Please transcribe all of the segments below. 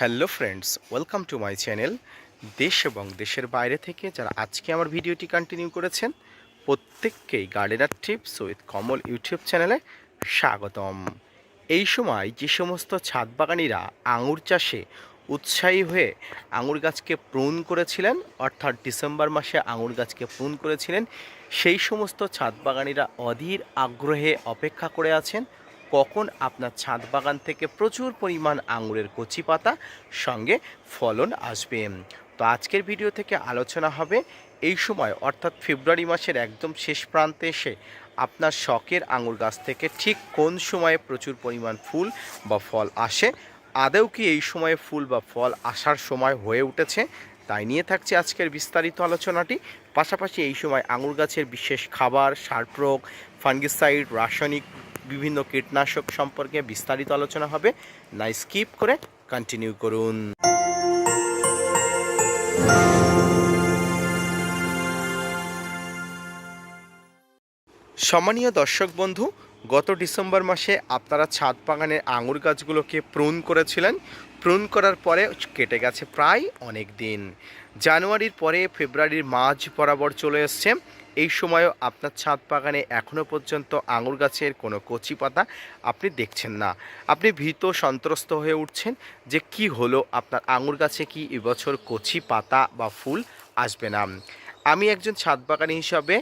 Hello friends, welcome to my channel দেশ এবং দেশের বাইরে থেকে যারা আজকে আমার ভিডিওটি কন্টিনিউ করেছেন, প্রত্যেককেই gardener tips with Kamal YouTube চ্যানেলে স্বাগতম। এই সময় যে সমস্ত ছাদ বাগানিরা আঙুর চাষে উৎসাহী হয়ে আঙুর গাছকে প্রুন করেছিলেন, অর্থাৎ ডিসেম্বর মাসে আঙুর গাছকে প্রুন করেছিলেন, সেই সমস্ত ছাদ বাগানিরা অধীর আগ্রহে অপেক্ষা করে আছেন। কখন আপনার ছাদ বাগান থেকে প্রচুর পরিমাণ আঙুরের কচি পাতা সঙ্গে ফলন আসবে। তো আজকের ভিডিও থেকে আলোচনা হবে এই সময়, অর্থাৎ ফেব্রুয়ারি মাসের একদম শেষ প্রান্তে এসে আপনার শখের আঙুর গাছ থেকে ঠিক কোন সময়ে প্রচুর পরিমাণ ফুল বা ফল আসে, আদৌ কি এই সময়ে ফুল বা ফল আসার সময় হয়ে উঠেছে, তাই নিয়ে থাকছে আজকের বিস্তারিত আলোচনাটি। পাশাপাশি এই সময় আঙুর গাছের বিশেষ খাবার, সার প্রয়োগ, ফাঙ্গিসাইড, রাসায়নিক বিভিন্ন কীটনাশক সম্পর্কে বিস্তারিত আলোচনা হবে। না স্কিপ করে কন্টিনিউ করুন। সম্মানীয় দর্শক বন্ধু, গত ডিসেম্বর মাসে আপনারা ছাদ বাগানের আঙুর গাছগুলোকে প্রুন করেছিলেন। প্রুন করার পরে কেটে গেছে প্রায় অনেক দিন। জানুয়ারির পরে ফেব্রুয়ারির মাঝ বরাবর চলে এসছে। এই সময়ও আপনার ছাদ বাগানে এখনও পর্যন্ত আঙুর গাছের কোনো কচি পাতা আপনি দেখছেন না। আপনি ভীত সন্ত্রস্ত হয়ে উঠছেন যে কি হলো, আপনার আঙুর গাছে কি এবছর কচি পাতা বা ফুল আসবে না? আমি একজন ছাদ বাগানি হিসাবে,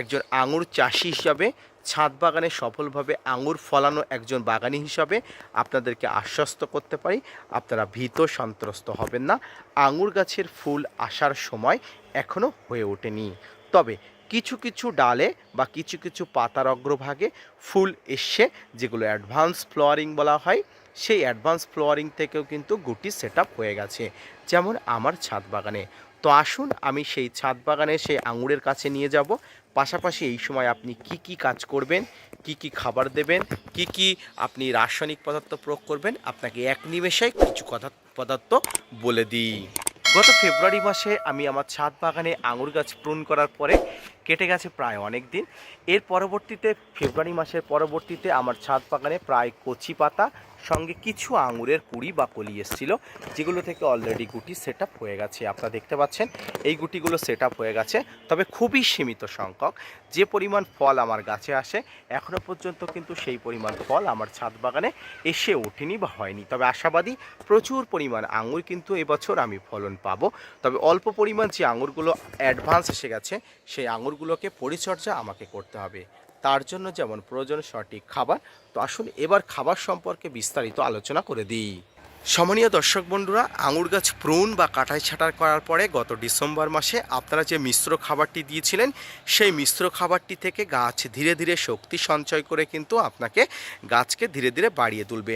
একজন আঙুর চাষি হিসাবে ছাদ বাগানে সফলভাবে আঙুর ফলানো একজন বাগানি হিসাবে আপনাদেরকে আশ্বস্ত করতে পারি। আপনারা ভীত সন্ত্রস্ত হবেন না। আঙুর গাছের ফুল আসার সময় এখনও হয়ে ওঠেনি। তবে কিছু কিছু ডালে বা কিছু কিছু পাতার অগ্রভাগে ফুল এসছে যেগুলো অ্যাডভান্স ফ্লোয়ারিং বলা হয়, সেই অ্যাডভান্স ফ্লোয়ারিং থেকেও কিন্তু গুটি সেট হয়ে গেছে, যেমন আমার ছাদ বাগানে। তো আসুন আমি সেই ছাদ বাগানে সেই আঙুরের কাছে নিয়ে যাব। পাশাপাশি এই সময় আপনি কি কি কাজ করবেন, কি কি খাবার দেবেন, কি কি আপনি রাসায়নিক পদার্থ প্রয়োগ করবেন, আপনাকে এক নিমেষে কিছু কথা, পদার্থ বলে দিই। গত ফেব্রুয়ারি মাসে আমি আমার ছাদ বাগানে আঙুর গাছ প্রুন করার পরে কেটে গেছে প্রায় অনেক দিন। এর পরবর্তীতে, ফেব্রুয়ারি মাসের পরবর্তীতে আমার ছাদ বাগানে প্রায় কচি পাতা, সঙ্গে কিছু আঙুরের কুড়ি বা কলি এসেছিল, যেগুলো থেকে অলরেডি গুটি সেট হয়ে গেছে। আপনারা দেখতে পাচ্ছেন, এই গুটিগুলো সেট হয়ে গেছে, তবে খুবই সীমিত সংখ্যক। যে পরিমাণ ফল আমার গাছে আসে এখনও পর্যন্ত কিন্তু সেই পরিমাণ ফল আমার ছাদ বাগানে এসে ওঠেনি বা হয়নি। তবে আশাবাদী, প্রচুর পরিমাণ আঙুর কিন্তু এবছর আমি ফলন পাবো। তবে অল্প পরিমাণ যে আঙুরগুলো অ্যাডভান্স এসে গেছে, সেই আঙুরগুলোকে পরিচর্যা আমাকে করতে হবে। তার জন্য যেমন প্রয়োজন সঠিক খাবার, তো আসুন এবার খাবার সম্পর্কে বিস্তারিত আলোচনা করে দিই। সমনীয় দর্শক বন্ধুরা, আঙুর গাছ প্রুন বা কাটাই ছাটার করার পরে গত ডিসেম্বর মাসে আপনারা যে মিশ্র খাবারটি দিয়েছিলেন, সেই মিশ্র খাবারটি থেকে গাছ ধীরে ধীরে শক্তি সঞ্চয় করে কিন্তু আপনাকে গাছকে ধীরে ধীরে বাড়িয়ে তুলবে।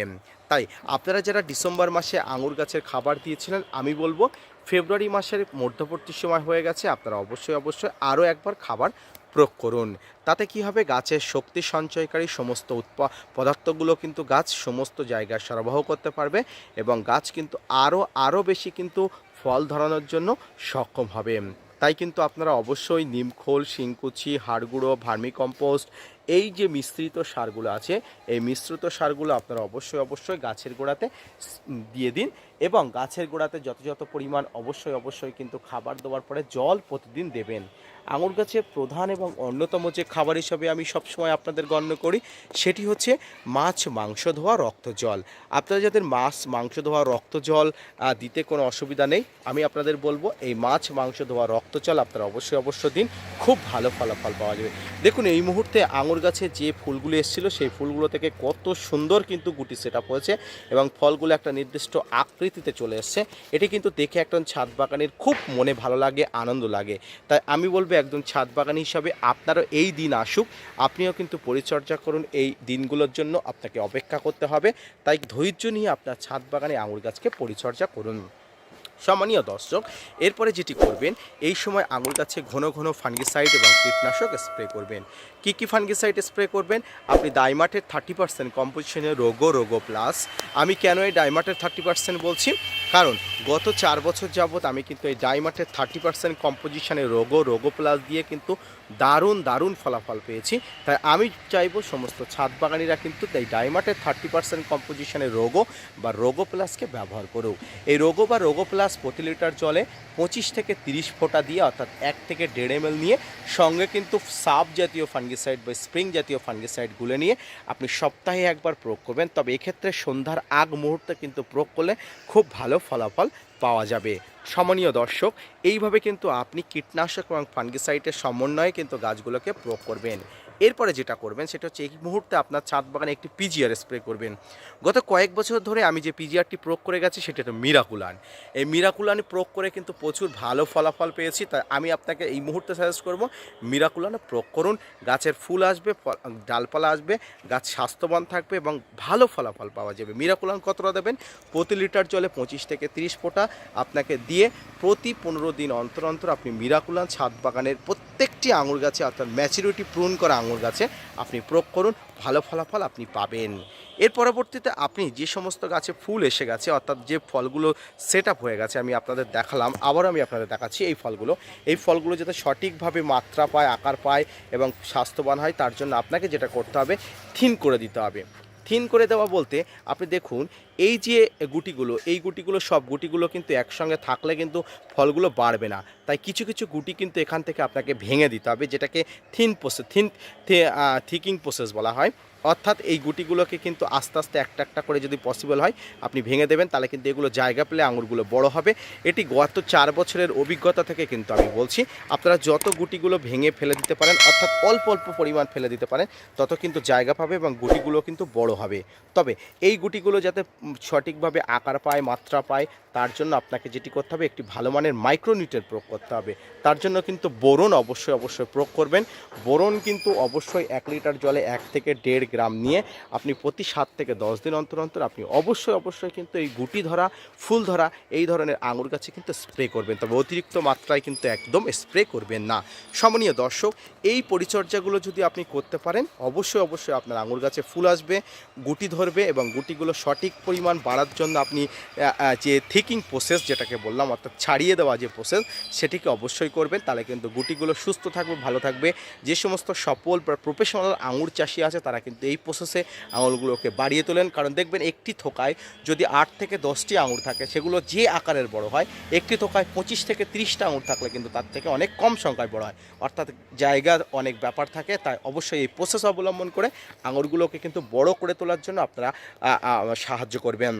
তাই আপনারা যারা ডিসেম্বর মাসে আঙুর গাছের খাবার দিয়েছিলেন, আমি বলব ফেব্রুয়ারি মাসের মধ্যবর্তী সময় হয়ে গেছে। আপনারা অবশ্যই অবশ্যই আরও একবার খাবার প্রয়োগ করুন। তাতে কি হবে? গাছের শক্তি সঞ্চয়কারী সমস্ত উৎপা, পদার্থগুলো কিন্তু গাছ সমস্ত জায়গায় সরবরাহ করতে পারবে এবং গাছ কিন্তু আরও আরও বেশি কিন্তু ফল ধরানোর জন্য সক্ষম হবে। তাই কিন্তু আপনারা অবশ্যই নিমখোল শিংকুচি, হাড়গুঁড়ো, ভার্মিকম্পোস্ট এই যে মিশ্রিত সারগুলো আছে, এই মিশ্রিত সারগুলো আপনারা অবশ্যই অবশ্যই গাছের গোড়াতে দিয়ে দিন এবং গাছের গোড়াতে যত পরিমাণ অবশ্যই অবশ্যই কিন্তু খাবার দেওয়ার পরে জল প্রতিদিন দেবেন। আঙুর গাছের প্রধান এবং অন্যতম যে খাবার হিসাবে আমি সবসময় আপনাদের গণ্য করি, সেটি হচ্ছে মাছ মাংস ধোয়া রক্ত জল। আপনারা যাদের মাছ মাংস ধোয়া রক্ত জল দিতে কোনো অসুবিধা নেই, আমি আপনাদের বলব এই মাছ মাংস ধোয়া রক্ত জল আপনারা অবশ্যই অবশ্যই দিন, খুব ভালো ফলাফল পাওয়া যাবে। দেখুন, এই মুহূর্তে আঙুর গাছে যে ফুলগুলো এসেছিল, সেই ফুলগুলো থেকে কত সুন্দর কিন্তু গুটি সেট আপ হয়েছে এবং ফলগুলো একটা নির্দিষ্ট আকৃতিতে চলে এসছে। এটি কিন্তু দেখে একজন ছাদ বাগানের খুব মনে ভালো লাগে, আনন্দ লাগে। তাই আমি বলব একজন ছাদ বাগান হিসাবে আপনারও এই দিন আসুক। আপনিও কিন্তু পরিচর্যা করুন এই দিনগুলোর জন্য, আপনাকে অপেক্ষা করতে হবে। তাই ধৈর্য নিয়ে আপনার ছাদ বাগানে আঙুর গাছকে পরিচর্যা করুন। সম্মানীয় দর্শক, এরপরে যেটি করবেন, এই সময় আঙুর গাছে ঘন ঘন ফাঙ্গিসাইড এবং কীটনাশক স্প্রে করবেন। কি কি ফাঙ্গিসাইড স্প্রে করবেন? আপনি ডাইমাটের থার্টি পার্সেন্ট কম্পোজিশনের রোগো রোগো প্লাস। আমি কেন এই ডাইমাটের থার্টি পার্সেন্ট বলছি? কারণ গত চার বছর যাবৎ আমি কিন্তু এই ডাইমাটের থার্টি পার্সেন্ট কম্পোজিশনের রোগো রোগো প্লাস দিয়ে কিন্তু দারুণ দারুণ ফলাফল পেয়েছি। তাই আমি চাইব সমস্ত ছাদ বাগানিরা কিন্তু তাই ডাইমাটের থার্টি পার্সেন্ট কম্পোজিশনের রোগো বা রোগো প্লাসকে ব্যবহার করুক। এই রোগো বা রোগো প্লাস প্রতি লিটার জলে পঁচিশ থেকে তিরিশ ফোঁটা দিয়ে, অর্থাৎ এক থেকে দেড় এম নিয়ে, সঙ্গে কিন্তু সাব জাতীয় ফাঙ্গিসাইড বা স্প্রিং জাতীয় ফাঙ্গিসাইড গুলে নিয়ে আপনি সপ্তাহে একবার প্রয়োগ করবেন। তবে এক্ষেত্রে সন্ধ্যার আগ মুহূর্তে কিন্তু প্রয়োগ করলে খুব ভালো ফলাফল পাওয়া যাবে। সম্মানীয় দর্শক, এইভাবে কিন্তু আপনি কীটনাশক এবং ফাঙ্গিসাইডের সমন্বয়ে কিন্তু গাছগুলোকে প্রয়োগ করবেন। এরপরে যেটা করবেন, সেটা হচ্ছে এই মুহূর্তে আপনার ছাদ বাগানে একটি পিজিআর স্প্রে করবেন। গত কয়েক বছর ধরে আমি যে পিজিআরটি প্রয়োগ করে গেছি, সেটা হলো মিরাকুলান এই মিরাকুলান প্রয়োগ করে কিন্তু প্রচুর ভালো ফলাফল পেয়েছি, তাই আমি আপনাকে এই মুহূর্তে সাজেস্ট করব মিরাকুলান প্রয়োগ করুন। গাছের ফুল আসবে ডালপালা আসবে, গাছ স্বাস্থ্যবান থাকবে এবং ভালো ফলাফল পাওয়া যাবে। মিরাকুলান কতটা দেবেন? প্রতি লিটার জলে পঁচিশ থেকে তিরিশ ফোঁটা আপনাকে দিয়ে প্রতি পনেরো দিন অন্তর অন্তর আপনি মিরাকুলান ছাদ বাগানের প্রত্যেকটি আঙুর গাছে অর্থাৎ ম্যাচুরিটি পূরণ করা আঙুর গাছে আপনি প্রয়োগ করুন, ভালো ফলাফল আপনি পাবেন। এর পরবর্তীতে আপনি যে সমস্ত গাছে ফুল এসে গেছে, অর্থাৎ যে ফলগুলো সেট আপ হয়ে গেছে, আমি আপনাদের দেখালাম আবারও আমি আপনাদের দেখাচ্ছি এই ফলগুলো। এই ফলগুলো যাতে সঠিকভাবে মাত্রা পায়, আকার পায় এবং স্বাস্থ্যবান হয়, তার জন্য আপনাকে যেটা করতে হবে, থিন করে দিতে হবে। থিন করে দেওয়া বলতে আপনি দেখুন এই যে গুটিগুলো, এই গুটিগুলো সব গুটিগুলো কিন্তু একসঙ্গে থাকলে কিন্তু ফলগুলো বাড়বে না। তাই কিছু কিছু গুটি কিন্তু এখান থেকে আপনাকে ভেঙে দিতে হবে, যেটাকে thin process thin thinking process বলা হয়। অর্থাৎ এই গুটিগুলোকে কিন্তু আস্তে আস্তে একটা একটা করে যদি পসিবল হয়, আপনি ভেঙে দেবেন, তাহলে কিন্তু এগুলো জায়গা পেলে আঙুরগুলো বড় হবে। এটি গত চার বছরের অভিজ্ঞতা থেকে কিন্তু আমি বলছি। আপনারা যত গুটিগুলো ভেঙে ফেলে দিতে পারেন, অর্থাৎ অল্প অল্প পরিমাণ ফেলে দিতে পারেন, তত কিন্তু জায়গা পাবে এবং গুটিগুলো কিন্তু বড় হবে। তবে এই গুটিগুলো যাতে সঠিকভাবে আকার পায়, মাত্রা পায়, তার জন্য আপনাকে যেটি করতে হবে, একটি ভালো মানের মাইক্রোনিউট্রেন প্রয়োগ করতে হবে। তার জন্য কিন্তু বোরন অবশ্যই অবশ্যই প্রয়োগ করবেন। বোরন কিন্তু অবশ্যই এক লিটার জলে এক থেকে দেড় গ্রাম নিয়ে আপনি প্রতি সাত থেকে দশ দিন অন্তর অন্তর আপনি অবশ্যই অবশ্যই কিন্তু এই গুটি ধরা, ফুল ধরা এই ধরনের আঙুর গাছে কিন্তু স্প্রে করবেন। তবে অতিরিক্ত মাত্রায় কিন্তু একদম স্প্রে করবেন না। সমনীয় দর্শক, এই পরিচর্যাগুলো যদি আপনি করতে পারেন, অবশ্যই অবশ্যই আপনার আঙুর গাছে ফুল আসবে, গুটি ধরবে এবং গুটিগুলো সঠিক পরিমাণ বাড়ার জন্য আপনি যে থিকিং প্রসেস যেটাকে বললাম, অর্থাৎ ছাড়িয়ে দেওয়া যে প্রসেস সেটিকে অবশ্যই করবেন, তাহলে কিন্তু গুটিগুলো সুস্থ থাকবে, ভালো থাকবে। যে সমস্ত সফল বা প্রফেশনাল আঙুর চাষি আছে, তারা কিন্তু এই প্রসেসে আঙুরগুলোকে বাড়িয়ে তোলেন। কারণ দেখবেন, একটি থোকায় যদি আট থেকে দশটি আঙুর থাকে, সেগুলো যে আকারের বড় হয়, একটি থোকায় পঁচিশ থেকে তিরিশটা আঙুর থাকলে কিন্তু তার থেকে অনেক কম সংখ্যায় বড় হয়। অর্থাৎ জায়গার অনেক ব্যাপার থাকে, তাই অবশ্যই এই প্রসেস অবলম্বন করে আঙুরগুলোকে কিন্তু বড় করে তোলার জন্য আপনারা সাহায্য করবেন।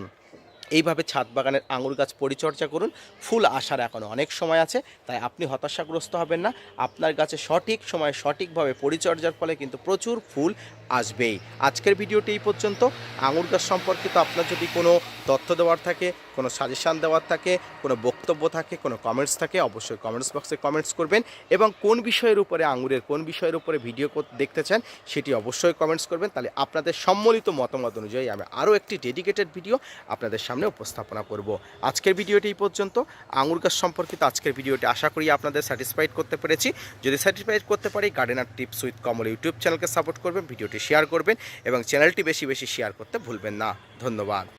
এইভাবে ছাদ বাগানের আঙুর গাছ পরিচর্যা করুন। ফুল আসার এখনও অনেক সময় আছে, তাই আপনি হতাশাগ্রস্ত হবেন না। আপনার গাছে সঠিক সময়ে সঠিকভাবে পরিচর্যার ফলে কিন্তু প্রচুর ফুল আসবেই। আজকের ভিডিওটি এই পর্যন্ত। আঙুর গাছ সম্পর্কিত আপনার যদি কোনো তথ্য দেওয়ার থাকে, কোনো সাজেশান দেওয়ার থাকে, কোনো বক্তব্য থাকে, কোনো কমেন্টস থাকে, অবশ্যই কমেন্টস বক্সে কমেন্টস করবেন এবং কোন বিষয়ের উপরে আঙুরের, কোন বিষয়ের উপরে ভিডিও দেখতে চান, সেটি অবশ্যই কমেন্টস করবেন। তাহলে আপনাদের সম্মিলিত মতামত অনুযায়ী আমি আরও একটি ডেডিকেটেড ভিডিও আপনাদের সামনে উপস্থাপনা করব। আজকের ভিডিওটি এই পর্যন্ত। আঙুর গাছ সম্পর্কিত আজকের ভিডিওটি আশা করি আপনাদের স্যাটিসফাইড করতে পেরেছি। যদি স্যাটিসফাইড করতে পারি gardener tips with Kamal YouTube চ্যানেলকে সাপোর্ট করবেন ভিডিওটি শেয়ার করবেন এবং চ্যানেলটি বেশি বেশি শেয়ার করতে ভুলবেন না। ধন্যবাদ।